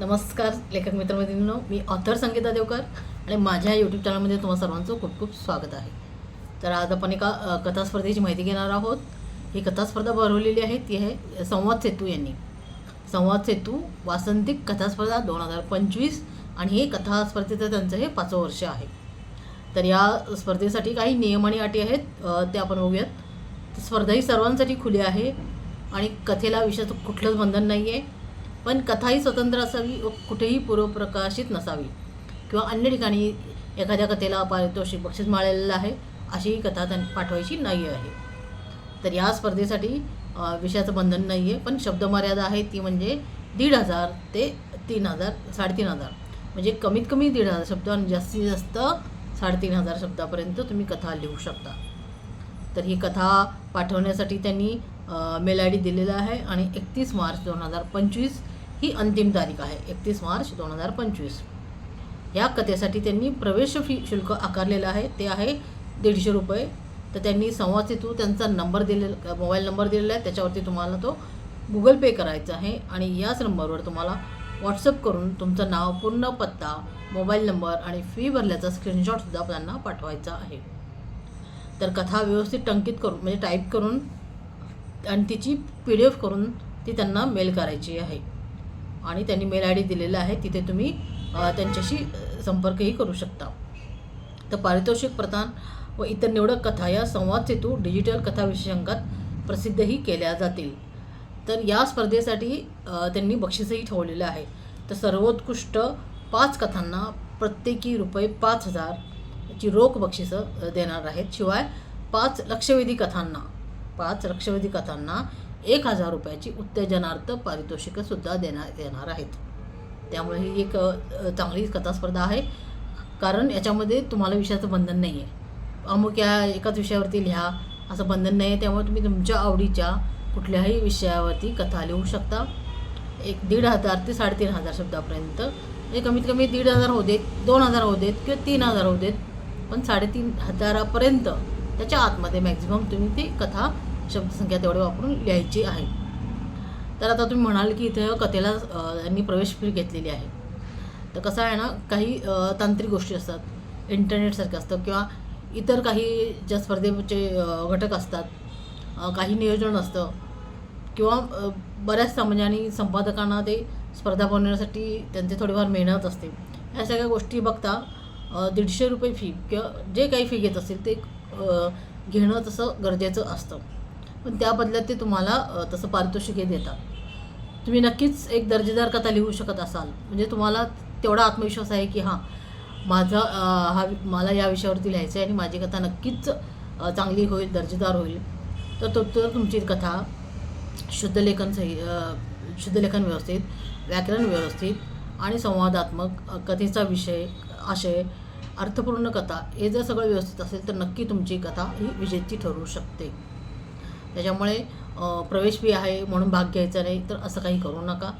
नमस्कार लेखक मित्रमैत्रिणींनो. मी ऑथर संगीता देवकर आणि माझ्या यूट्यूब चॅनलमध्ये तुम्हा सर्वांचं खूप खूप स्वागत आहे. तर आज आपण एका कथास्पर्धेची माहिती घेणार आहोत. ही कथास्पर्धा भरवलेली आहे ती आहे संवाद सेतू यांनी. संवाद सेतू वासंतिक कथास्पर्धा दोन हजार पंचवीस आणि हे कथास्पर्धेचं त्यांचं हे पाचवं वर्ष आहे. तर या स्पर्धेसाठी काही नियम आणि अटी आहेत ते आपण बघूयात. स्पर्धा ही सर्वांसाठी खुली आहे आणि कथेला विषयाचं कुठलंच बंधन नाही आहे पण कथाही स्वतंत्र असावी व कुठेही पूर्वप्रकाशित नसावी. किंवा अन्य ठिकाणी एखाद्या कथेला पारितोषिक बक्षीस मिळालेलं आहे अशी ही कथा त्यांनी पाठवायची नाही आहे. तर या स्पर्धेसाठी विषयाचं बंधन नाही आहे पण शब्दमर्यादा आहे ती म्हणजे दीड हजार ते तीन हजार साडेतीन हजार. म्हणजे कमीत कमी दीड हजार शब्द आणि जास्तीत जास्त साडेतीन हजार शब्दापर्यंत तुम्ही कथा लिहू शकता. तर ही कथा पाठवण्यासाठी त्यांनी मेल आय डी दिलेला आहे आणि एकतीस मार्च दोन हजार पंचवीस ही अंतिम तारीख आहे एकतीस मार्च दोन हजार पंचवीस. या कथेसाठी त्यांनी प्रवेश फी शुल्क आकारलेलं आहे ते आहे दीडशे रुपये. तर त्यांनी संवाद सेतू त्यांचा नंबर दिलेला मोबाईल नंबर दिलेला आहे त्याच्यावरती तुम्हाला तो गुगल पे करायचा आहे आणि याच नंबरवर तुम्हाला व्हॉट्सअप करून तुमचं नाव पूर्ण पत्ता मोबाईल नंबर आणि फी भरल्याचा स्क्रीनशॉटसुद्धा त्यांना पाठवायचा आहे. तर कथा व्यवस्थित टंकित करून म्हणजे टाईप करून आणि तिची पी डी एफ करून ती त्यांना मेल करायची आहे. आणि त्यांनी मेल आय डी दिलेला आहे तिथे तुम्ही त्यांच्याशी संपर्कही करू शकता. तर पारितोषिक प्रदान व इतर निवडक कथा या संवाद सेतू डिजिटल कथा विशेषांकात प्रसिद्धही केल्या जातील. तर या स्पर्धेसाठी त्यांनी बक्षीसही ठेवलेलं आहे. तर सर्वोत्कृष्ट पाच कथांना प्रत्येकी रुपये पाच हजारची रोख बक्षिसं देणार आहेत. शिवाय पाच लक्षवेधी कथांना पाच लक्षवेधी कथांना एक हजार रुपयाची उत्तेजनार्थ पारितोषिकंसुद्धा देण्यात येणार आहेत. त्यामुळे ही एक चांगली कथा स्पर्धा आहे. कारण याच्यामध्ये तुम्हाला विषयाचं बंधन नाही आहे अमुक या एकाच विषयावरती लिहा असं बंधन नाही आहे त्यामुळे तुम्ही तुमच्या आवडीच्या कुठल्याही विषयावरती कथा लिहू शकता. एक दीड हजार ते साडेतीन हजार शब्दापर्यंत. म्हणजे कमीत कमी दीड हजार होऊ देत दोन हजार होऊ देत किंवा तीन हजार होऊ देत. पण साडेतीन हजारापर्यंत त्याच्या आतमध्ये मॅक्झिमम तुम्ही ती कथा शब्दसंख्या तेवढे वापरून लिहायची आहे. तर आता तुम्ही म्हणाल की इथे कथेला यांनी प्रवेश फी घेतलेली आहे. तर कसं आहे ना काही तांत्रिक गोष्टी असतात. इंटरनेटसारखं असतं किंवा इतर काही ज्या स्पर्धेचे घटक असतात. काही नियोजन असतं. किंवा बऱ्याच बऱ्याचदा म्हणजे आणि संपादकांना ते स्पर्धा बनवण्यासाठी त्यांचे थोडीफार मेहनत असते. ह्या सगळ्या गोष्टी बघता दीडशे रुपये फी किंवा जे काही फी घेत असतील ते घेणं तसं गरजेचं असतं. पण त्या बदल्यात ते तुम्हाला तसं पारितोषिके देतात. तुम्ही नक्कीच एक दर्जेदार कथा लिहू शकत असाल. म्हणजे तुम्हाला तेवढा आत्मविश्वास आहे की हां माझा हा मला या विषयावरती लिहायचं आहे आणि माझी कथा नक्कीच चांगली होईल दर्जेदार होईल. तर तो तर तुमची कथा शुद्धलेखन सही शुद्धलेखन व्यवस्थित व्याकरण व्यवस्थित आणि संवादात्मक कथेचा विषय आशय अर्थपूर्ण कथा हे जर सगळं व्यवस्थित असेल तर नक्की तुमची कथा ही विजेची ठरू शकते. त्याच्यामुळे प्रवेश फी आहे म्हणून भाग घ्यायचा नाही तर असं काही करू नका.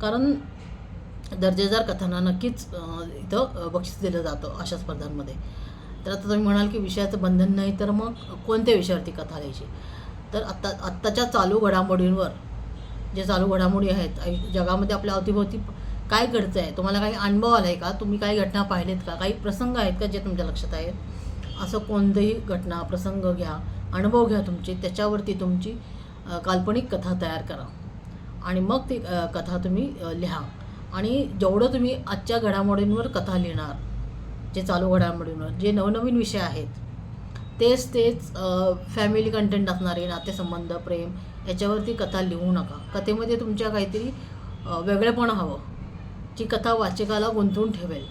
कारण दर्जेदार कथांना नक्कीच इथं बक्षीस दिलं जातं अशा स्पर्धांमध्ये. तर आता तुम्ही म्हणाल की विषयाचं बंधन नाही तर मग कोणत्या विषयावरती कथा लिहायची तर आत्ता आत्ताच्या चालू घडामोडींवर जे चालू घडामोडी आहेत जगामध्ये आपल्या अवतीभोवती काय घडतं आहे तुम्हाला काही अनुभव आला आहे का? तुम्ही काही घटना पाहिलेत का? काही प्रसंग आहेत का जे तुमच्या लक्षात आहेत? असं कोणतंही घटना प्रसंग घ्या. अनुभव घ्या तुमचे त्याच्यावरती तुमची काल्पनिक कथा तयार करा. आणि मग ती कथा तुम्ही लिहा. आणि जेवढं तुम्ही आजच्या घडामोडींवर कथा लिहिणार जे चालू घडामोडींवर जे नवनवीन विषय आहेत तेच तेच फॅमिली कंटेंट असणारे नातेसंबंध प्रेम याच्यावरती कथा लिहू नका. कथेमध्ये तुमच्या काहीतरी वेगळेपण हवं. जी कथा वाचकाला गुंतवून ठेवेल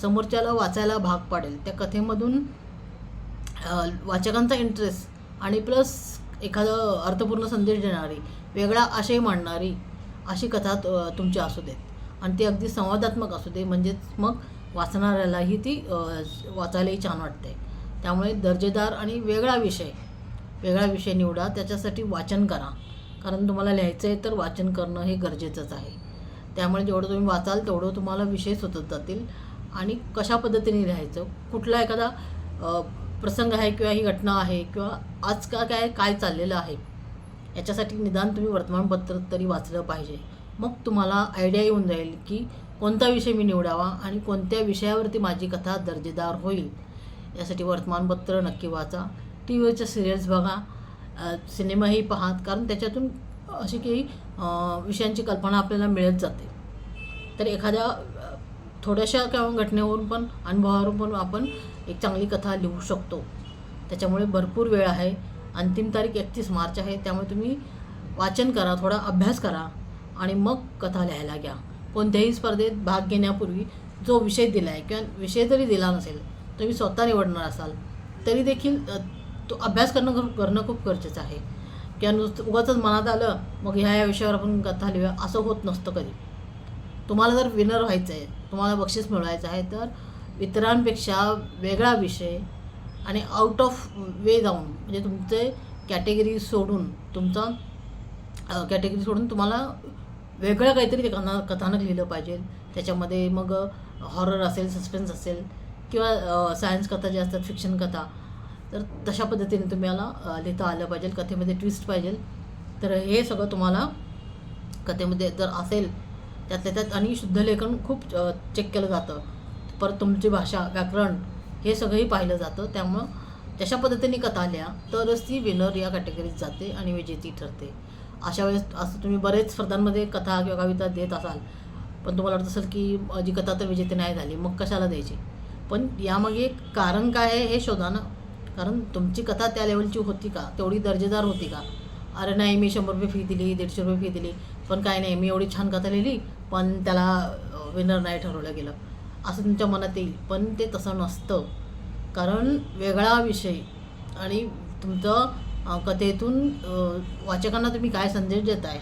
समोरच्याला वाचायला भाग पाडेल त्या कथेमधून वाचकांचा इंटरेस्ट आणि प्लस एखादं अर्थपूर्ण संदेश देणारी वेगळा आशय मांडणारी अशी कथा तुमची असू देत. आणि ती अगदी संवादात्मक असू दे म्हणजेच मग वाचणाऱ्यालाही ती वाचायलाही छान वाटते त्यामुळे दर्जेदार आणि वेगळा विषय वेगळा विषय निवडा त्याच्यासाठी वाचन करा. कारण तुम्हाला लिहायचं आहे तर वाचन करणं हे गरजेचंच आहे. त्यामुळे जेवढं तुम्ही वाचाल तेवढं तुम्हाला विषय सुचत जातील. आणि कशा पद्धतीने लिहायचं? कुठला एखादा प्रसंग आहे किंवा ही घटना आहे किंवा आज का काय काय चाललेलं आहे याच्यासाठी निदान तुम्ही वर्तमानपत्र तरी वाचलं पाहिजे. मग तुम्हाला आयडिया येऊन जाईल की कोणता विषय मी निवडावा आणि कोणत्या विषयावरती माझी कथा दर्जेदार होईल. यासाठी वर्तमानपत्र नक्की वाचा. टी व्हीच्या सिरियल्स बघा सिनेमाही पाहात. कारण त्याच्यातून अशी काही विषयांची कल्पना आपल्याला मिळत जाते. तर एखाद्या थोड्याशा किंवा घटनेवरून पण अनुभवावरून पण आपण एक चांगली कथा लिहू शकतो. त्याच्यामुळे भरपूर वेळ आहे. अंतिम तारीख एकतीस मार्च आहे. त्यामुळे तुम्ही वाचन करा थोडा अभ्यास करा आणि मग कथा लिहायला घ्या. कोणत्याही स्पर्धेत भाग घेण्यापूर्वी जो विषय दिला आहे किंवा विषय जरी दिला नसेल तुम्ही स्वतः निवडणार असाल तरी देखील तो अभ्यास करणं करणं खूप गरजेचं आहे. किंवा नुसतं उगाच मनात आलं मग ह्या या विषयावर आपण कथा लिहूया असं होत नसतं कधी. तुम्हाला जर विनर व्हायचं आहे तुम्हाला बक्षीस मिळवायचं आहे तर इतरांपेक्षा वेगळा विषय आणि आउट ऑफ वे जाऊन म्हणजे तुमचे कॅटेगरी सोडून तुमचा कॅटेगरी सोडून तुम्हाला वेगळं काहीतरी ते कथा कथानक लिहिलं पाहिजे. त्याच्यामध्ये मग हॉरर असेल सस्पेन्स असेल किंवा सायन्स कथा ज्या असतात फिक्शन कथा तर तशा पद्धतीने तुम्हाला लिहिता आलं पाहिजे कथेमध्ये ट्विस्ट पाहिजे. तर हे सगळं तुम्हाला कथेमध्ये जर असेल त्यातल्या त्यात आणि शुद्ध लेखन खूप चेक केलं जातं. परत तुमची भाषा व्याकरण हे सगळंही पाहिलं जातं. त्यामुळं तशा पद्धतीने कथा लिहा तरच ती विनर या कॅटेगरीत जाते आणि विजेती ठरते. अशा वेळेस असं तुम्ही बरेच स्पर्धांमध्ये कथा किंवा कविता देत असाल पण तुम्हाला वाटत असेल की जी कथा तर विजेती नाही झाली मग कशाला द्यायची? पण यामागे कारण काय आहे हे शोधा ना कारण तुमची कथा त्या लेवलची होती का? तेवढी दर्जेदार होती का? अरे नाही मी शंभर रुपये फी दिली दीडशे रुपये फी दिली पण काय नाही मी एवढी छान कथा लिहिली पण त्याला विनर नाही ठरवलं गेलं. असं तुमच्या मनात येईल. पण ते तसं नसतं. कारण वेगळा विषय. आणि तुमचं कथेतून वाचकांना तुम्ही काय संदेश देताय?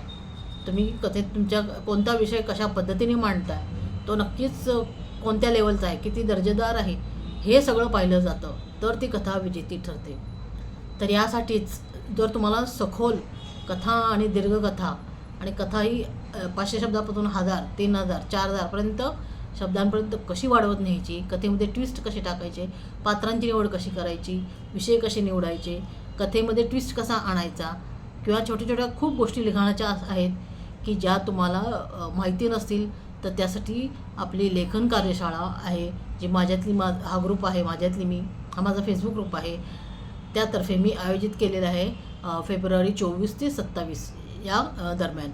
तुम्ही कथेत तुमच्या कोणता विषय कशा पद्धतीने मांडताय? तो नक्कीच कोणत्या लेवलचा आहे? किती दर्जेदार आहे? हे सगळं पाहिलं जातं. तर ती कथा विजेती ठरते. तर यासाठीच जर तुम्हाला सखोल कथा आणि दीर्घकथा आणि कथा ही पाचशे शब्दापासून हजार तीन हजार चार हजारपर्यंत शब्दांपर्यंत कशी वाढवत न्यायची? कथेमध्ये ट्विस्ट कसे टाकायचे? पात्रांची निवड कशी करायची? विषय कसे निवडायचे? कथेमध्ये ट्विस्ट कसा आणायचा? किंवा छोट्या छोट्या खूप गोष्टी लिखाणाच्या आहेत की ज्या तुम्हाला माहिती नसतील तर त्यासाठी आपली लेखन कार्यशाळा आहे जी माझ्यातली मा हा ग्रुप आहे माझ्यातली मी हा माझा फेसबुक ग्रुप आहे. त्यातर्फे मी आयोजित केलेलं आहे फेब्रुवारी चोवीस ते सत्तावीस या दरम्यान.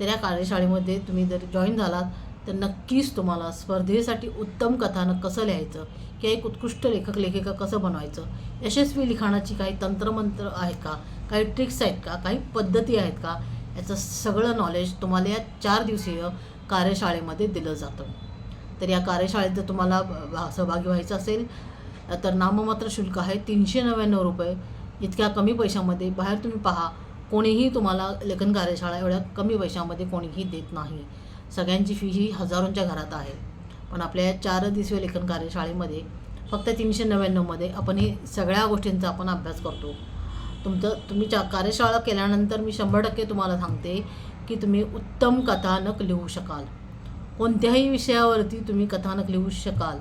तर या कार्यशाळेमध्ये तुम्ही जर जॉईन झालात तर नक्कीच तुम्हाला स्पर्धेसाठी उत्तम कथानक कसं लिहायचं किंवा एक उत्कृष्ट लेखक लेखिका कसं बनवायचं यशस्वी लिखाणाची काही तंत्रमंत्र आहेत का काही ट्रिक्स आहेत का काही पद्धती आहेत का याचं सगळं नॉलेज तुम्हाला या चार दिवसीय कार्यशाळेमध्ये दिलं जातं. तर या कार्यशाळेत जर तुम्हाला सहभागी व्हायचं असेल तर नाममात्र शुल्क आहे तीनशे नव्याण्णव रुपये. इतक्या कमी पैशामध्ये बाहेर तुम्ही पहा कोणीही तुम्हाला लेखन कार्यशाळा एवढ्या कमी पैशामध्ये कोणीही देत नाही. सगळ्यांची फी ही हजारोंच्या घरात आहे. पण आपल्या या चार दिवसीय लेखन कार्यशाळेमध्ये फक्त तीनशे नव्याण्णवमध्ये आपण हे सगळ्या गोष्टींचा आपण अभ्यास करतो. तुमचं तुम्ही चा कार्यशाळा केल्यानंतर मी शंभर टक्के तुम्हाला सांगते की तुम्ही उत्तम कथानक लिहू शकाल. कोणत्याही विषयावरती तुम्ही कथानक लिहू शकाल.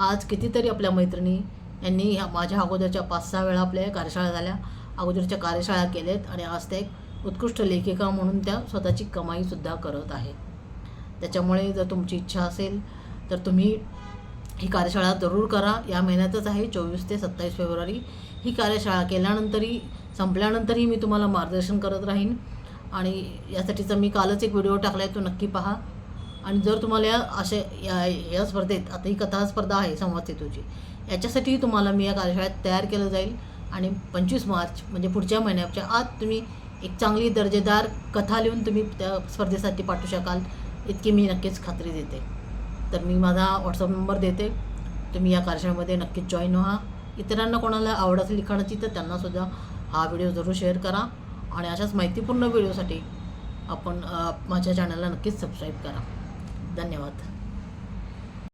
आज कितीतरी आपल्या मैत्रिणी यांनी ह्या माझ्या अगोदरच्या पाच सहा वेळा आपल्या कार्यशाळा झाल्या. अगोदरच्या कार्यशाळा केल्यात आणि आज त्या एक उत्कृष्ट लेखिका म्हणून त्या स्वतःची कमाईसुद्धा करत आहेत त्याच्यामुळे जर तुमची इच्छा असेल तर तुम्ही ही कार्यशाळा जरूर करा. या महिन्यातच आहे चोवीस ते सत्तावीस फेब्रुवारी. ही कार्यशाळा केल्यानंतरही संपल्यानंतरही मी तुम्हाला मार्गदर्शन करत राहीन. आणि यासाठीचा मी कालच एक व्हिडिओ टाकला आहे तो नक्की पहा. आणि जर तुम्हाला या अशा या या स्पर्धेत आता ही कथा स्पर्धा आहे संवाद सेतूची याच्यासाठीही तुम्हाला मी या कार्यशाळेत तयार केलं जाईल. आणि पंचवीस मार्च म्हणजे पुढच्या महिन्याच्या आत तुम्ही एक चांगली दर्जेदार कथा लिहून तुम्ही त्या स्पर्धेसाठी पाठवू शकाल. इतकी मी नक्कीच खात्री देते. तर मी माझा व्हॉट्सअप नंबर देते. तुम्ही या कार्यशाळेमध्ये नक्कीच जॉईन व्हा. इतरांना कोणाला आवड असेल लिखाणाची तर त्यांनासुद्धा हा व्हिडिओ जरूर शेअर करा. आणि अशाच माहितीपूर्ण व्हिडिओसाठी आपण माझ्या चॅनलला नक्कीच सबस्क्राईब करा. धन्यवाद.